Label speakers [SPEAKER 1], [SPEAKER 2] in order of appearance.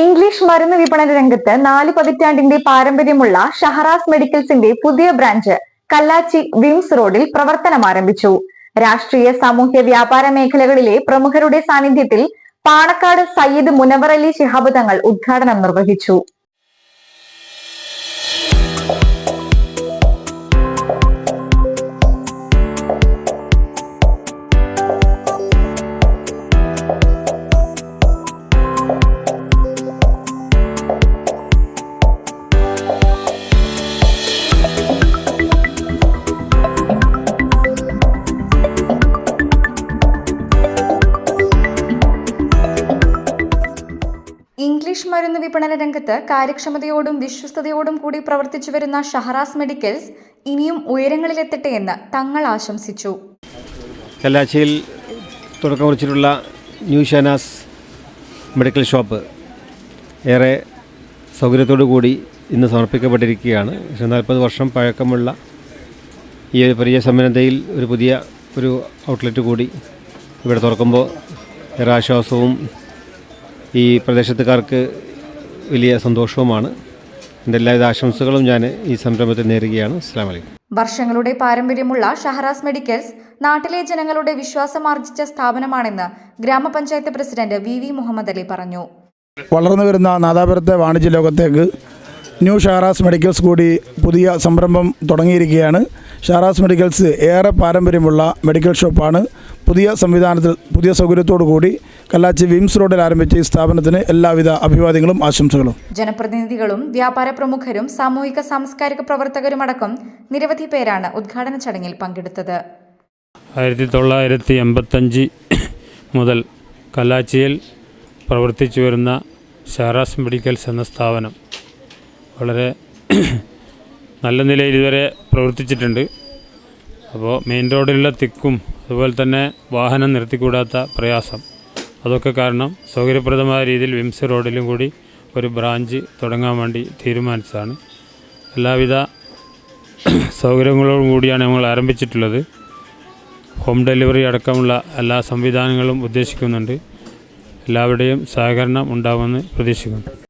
[SPEAKER 1] English മരുന്ന് വിപണന രംഗത്ത് നാല് പതിറ്റാണ്ടിന്റെ പാരമ്പര്യമുള്ള ഷഹറാസ് മെഡിക്കൽസിന്റെ പുതിയ ബ്രാഞ്ച് കല്ലാച്ചി വിംസ് റോഡിൽ പ്രവർത്തനം ആരംഭിച്ചു. രാഷ്ട്രീയ സാമൂഹ്യ വ്യാപാര മേഖലകളിലെ പ്രമുഖരുടെ സാന്നിധ്യത്തിൽ പാണക്കാട് സയ്യിദ് മുനവറലി ശിഹാബ് തങ്ങൾ ഉദ്ഘാടനം നിർവഹിച്ചു. ഇംഗ്ലീഷ് മരുന്ന് വിപണന രംഗത്ത് കാര്യക്ഷമതയോടും വിശ്വസ്തയോടും കൂടി പ്രവർത്തിച്ചു വരുന്ന ഷഹറാസ് മെഡിക്കൽസ് ഇനിയും ഉയരങ്ങളിലെത്തട്ടെ എന്ന് തങ്ങൾ ആശംസിച്ചു.
[SPEAKER 2] കല്ലാച്ചിയിൽ തുടക്കം കുറിച്ചിട്ടുള്ള ന്യൂ ഷനാസ് മെഡിക്കൽ ഷോപ്പ് ഏറെ സൗകര്യത്തോടു കൂടി ഇന്ന് സമർപ്പിക്കപ്പെട്ടിരിക്കുകയാണ്. പക്ഷേ നാൽപ്പത് വർഷം പഴക്കമുള്ള ഈ ഒരു പരിചയ സമ്മനതയിൽ ഒരു പുതിയ ഒരു ഔട്ട്ലെറ്റ് കൂടി ഇവിടെ തുറക്കുമ്പോൾ ഏറെ ആശ്വാസവും ഈ പ്രദേശത്തുകാർക്ക് വലിയ സന്തോഷവുമാണ്. എന്റെ എല്ലാവിധ ആശംസകളും ഞാൻ ഈ സംരംഭത്തിൽ നേരുകയാണ്. അസ്സാം വലൈക്കും
[SPEAKER 1] വർഷങ്ങളുടെ പാരമ്പര്യമുള്ള ഷഹറാസ് മെഡിക്കൽസ് നാട്ടിലെ ജനങ്ങളുടെ വിശ്വാസം ആർജിച്ച സ്ഥാപനമാണെന്ന് ഗ്രാമപഞ്ചായത്ത് president V V Muhammad Ali പറഞ്ഞു.
[SPEAKER 3] വളർന്നു വരുന്ന നാദാപുരത്തെ വാണിജ്യ ലോകത്തേക്ക് ന്യൂ ഷഹറാസ് മെഡിക്കൽസ് കൂടി പുതിയ സംരംഭം തുടങ്ങിയിരിക്കുകയാണ്. ഷഹറാസ് മെഡിക്കൽസ് ഏറെ പാരമ്പര്യമുള്ള മെഡിക്കൽ ഷോപ്പാണ്. പുതിയ സംവിധാനത്തിൽ പുതിയ സൗകര്യത്തോടു കൂടി കല്ലാച്ചി വിംസ് റോഡിൽ ആരംഭിച്ച ഈ സ്ഥാപനത്തിന് എല്ലാവിധ അഭിവാദ്യങ്ങളും ആശംസകളും.
[SPEAKER 1] ജനപ്രതിനിധികളും വ്യാപാര പ്രമുഖരും സാമൂഹിക സാംസ്കാരിക പ്രവർത്തകരുമടക്കം നിരവധി പേരാണ് ഉദ്ഘാടന ചടങ്ങിൽ പങ്കെടുത്തത്.
[SPEAKER 4] ആയിരത്തി തൊള്ളായിരത്തി എൺപത്തഞ്ച് മുതൽ കല്ലാച്ചിയിൽ പ്രവർത്തിച്ചു വരുന്ന ഷാറാസ് മെഡിക്കൽസ് എന്ന സ്ഥാപനം വളരെ നല്ല നിലയിൽ ഇതുവരെ പ്രവർത്തിച്ചിട്ടുണ്ട്. അപ്പോൾ മെയിൻ റോഡിലുള്ള തിക്കും അതുപോലെ തന്നെ വാഹനം നിർത്തിക്കൂടാത്ത പ്രയാസം അതൊക്കെ കാരണം സൗകര്യപ്രദമായ രീതിയിൽ വിംസ് റോഡിലും കൂടി ഒരു ബ്രാഞ്ച് തുടങ്ങാൻ വേണ്ടി തീരുമാനിച്ചതാണ്. എല്ലാവിധ സൗകര്യങ്ങളോടും കൂടിയാണ് നമ്മൾ ആരംഭിച്ചിട്ടുള്ളത്. ഹോം ഡെലിവറി അടക്കമുള്ള എല്ലാ സംവിധാനങ്ങളും ഉദ്ദേശിക്കുന്നുണ്ട്. എല്ലാവരുടെയും സഹകരണം ഉണ്ടാകുമെന്ന് പ്രതീക്ഷിക്കുന്നു.